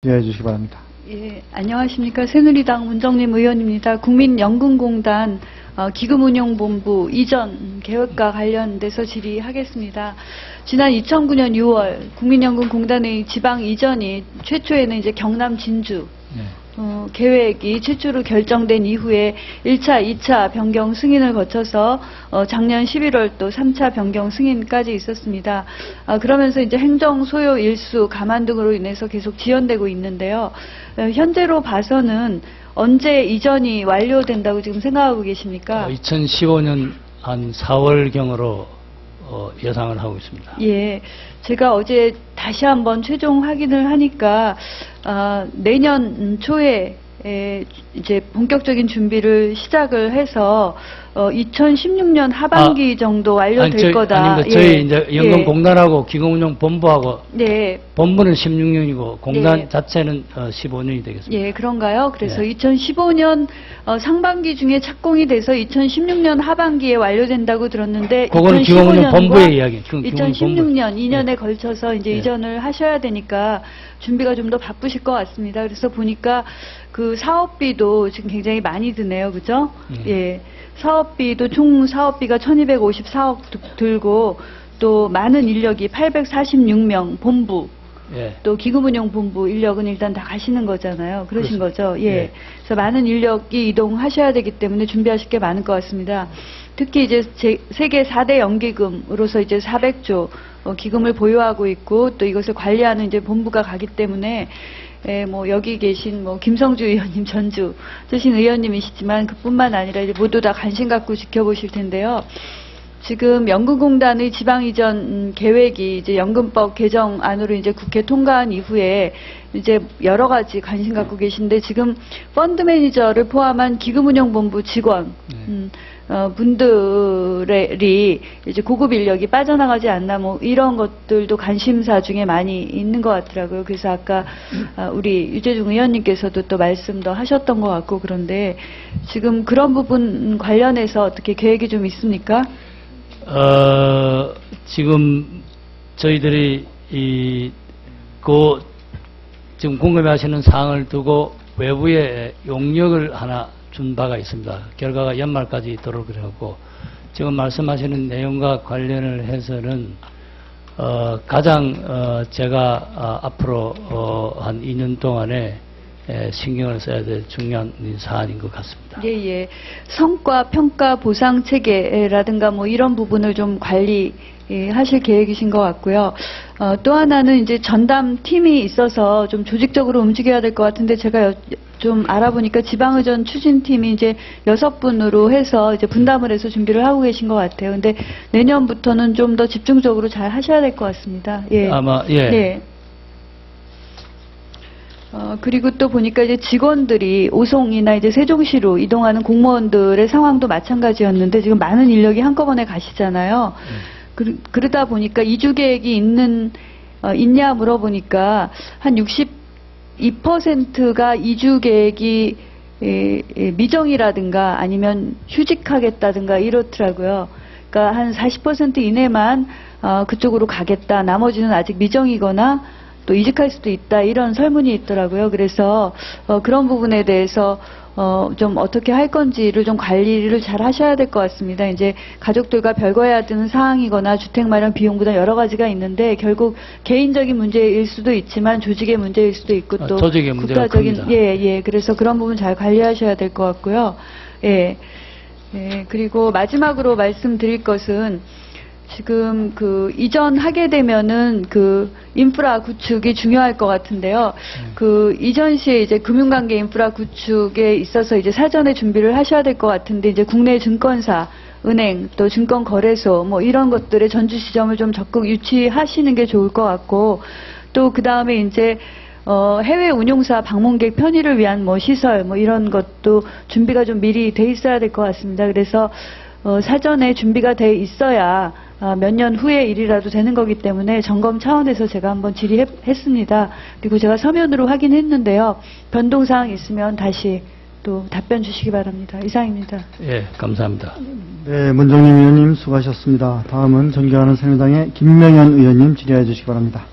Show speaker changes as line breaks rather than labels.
질의해 주시기 바랍니다.
예, 안녕하십니까. 새누리당 문정림 의원입니다. 국민연금공단 어, 기금운용본부 이전 계획과 관련돼서 질의하겠습니다. 지난 2009년 6월 국민연금공단의 지방 이전이 최초에는 이제 경남 진주
네.
어, 계획이 최초로 결정된 이후에 1차, 2차 변경 승인을 거쳐서 어, 작년 11월 또 3차 변경 승인까지 있었습니다. 아, 그러면서 이제 행정 소요 일수 감안 등으로 인해서 계속 지연되고 있는데요. 어, 현재로 봐서는 언제 이전이 완료된다고 지금 생각하고 계십니까?
2015년 한 4월경으로 어, 예상을 하고 있습니다.
예, 제가 어제 다시 한번 최종 확인을 하니까 아, 내년 초에 에, 이제 본격적인 준비를 시작을 해서 어, 2016년 하반기 정도 완료될
아니, 저희,
거다.
아닙니다. 저희
예,
이제
예.
연금공단하고 기금운용본부하고
네,
본부는 16년이고 공단
네.
자체는 어, 15년이 되겠습니다.
예, 그런가요? 그래서
네.
2015년 어, 상반기 중에 착공이 돼서 2016년 하반기에 완료된다고 들었는데
그거는
2015년과
기금운용본부의 이야기. 그건 기금운용본부.
2016년 2년에
네.
걸쳐서 이제
네.
이전을 하셔야 되니까 준비가 좀 더 바쁘실 것 같습니다. 그래서 보니까 그 사업비도 지금 굉장히 많이 드네요. 그죠?
음.
예. 사업비도 총 사업비가 1254억 들고 또 많은 인력이 846명 본부
예.
또 기금운용본부 인력은 일단 다 가시는 거잖아요. 그러신
그렇습니다.
거죠. 예.
네.
그래서 많은 인력이 이동하셔야 되기 때문에 준비하실 게 많을 것 같습니다. 특히 이제 제- 세계 4대 연기금으로서 이제 400조 어, 기금을 보유하고 있고 또 이것을 관리하는 이제 본부가 가기 때문에 예, 뭐 여기 계신 뭐 김성주 의원님 전주 뜨신 의원님이시지만 그뿐만 아니라 이제 모두 다 관심 갖고 지켜보실 텐데요. 지금 연금공단의 지방 이전 음, 계획이 이제 연금법 개정안으로 이제 국회 통과한 이후에 이제 여러 가지 관심 갖고 계신데 지금 펀드 매니저를 포함한 기금운용본부 직원
네.
음, 어, 분들이 이제 고급 인력이 빠져나가지 않나 뭐 이런 것들도 관심사 중에 많이 있는 것 같더라고요. 그래서 아까 아, 우리 유재중 의원님께서도 또 말씀도 하셨던 것 같고 그런데 지금 그런 부분 관련해서 어떻게 계획이 좀 있습니까?
어, 지금 저희들이 이, 그, 지금 궁금해하시는 사항을 두고 외부에 용역을 하나 준 바가 있습니다. 결과가 연말까지 있도록 그래갖고 지금 말씀하시는 내용과 관련을 해서는 어, 가장 어, 제가 아, 앞으로 어, 한 2년 동안에 에, 신경을 써야 될 중요한 사안인 것 같습니다.
예, 예. 성과 평가 보상 체계라든가 뭐 이런 부분을 좀 관리 예, 하실 계획이신 것 같고요. 어, 또 하나는 이제 전담 팀이 있어서 좀 조직적으로 움직여야 될 것 같은데 제가 여- 좀 알아보니까 지방의전 추진팀이 이제 여섯 분으로 해서 이제 분담을 해서 준비를 하고 계신 것 같아요. 근데 내년부터는 좀 더 집중적으로 잘 하셔야 될 것 같습니다. 예.
아마 예.
네. 어, 그리고 또 보니까 이제 직원들이 오송이나 이제 세종시로 이동하는 공무원들의 상황도 마찬가지였는데 지금 많은 인력이 한꺼번에 가시잖아요. 그, 그러다 보니까 이주 계획이 있는 어, 있냐 물어보니까 한 62%가 이주 계획이 예, 예, 미정이라든가 아니면 휴직하겠다든가 이렇더라고요. 그러니까 한 40% 이내만 어, 그쪽으로 가겠다. 나머지는 아직 미정이거나 또 이직할 수도 있다. 이런 설문이 있더라고요. 그래서 어, 그런 부분에 대해서 어, 좀 어떻게 할 건지를 좀 관리를 잘 하셔야 될 것 같습니다. 이제 가족들과 별거해야 되는 사항이거나 주택 마련 비용보다 여러 가지가 있는데 결국 개인적인 문제일 수도 있지만 조직의 문제일 수도 있고
아,
또
문제가
국가적인
큽니다.
예, 예. 그래서 그런 부분 잘 관리하셔야 될 것 같고요. 예. 예, 그리고 마지막으로 말씀드릴 것은 지금 그 이전하게 되면은 그 인프라 구축이 중요할 것 같은데요. 그 이전 시에 이제 금융관계 인프라 구축에 있어서 이제 사전에 준비를 하셔야 될 것 같은데 이제 국내 증권사 은행 또 증권거래소 뭐 이런 것들의 전주 지점을 좀 적극 유치하시는 게 좋을 것 같고 또 그 다음에 이제 어, 해외 운용사 방문객 편의를 위한 뭐 시설 뭐 이런 것도 준비가 좀 미리 돼 있어야 될 것 같습니다. 그래서 어, 사전에 준비가 돼 있어야 아, 몇 년 후의 일이라도 되는 거기 때문에 점검 차원에서 제가 한번 질의했습니다. 그리고 제가 서면으로 확인했는데요. 변동사항 있으면 다시 또 답변 주시기 바랍니다. 이상입니다.
예, 감사합니다.
네, 문정림 의원님 수고하셨습니다. 다음은 존경하는 새누리당의 김명현 의원님 질의해 주시기 바랍니다.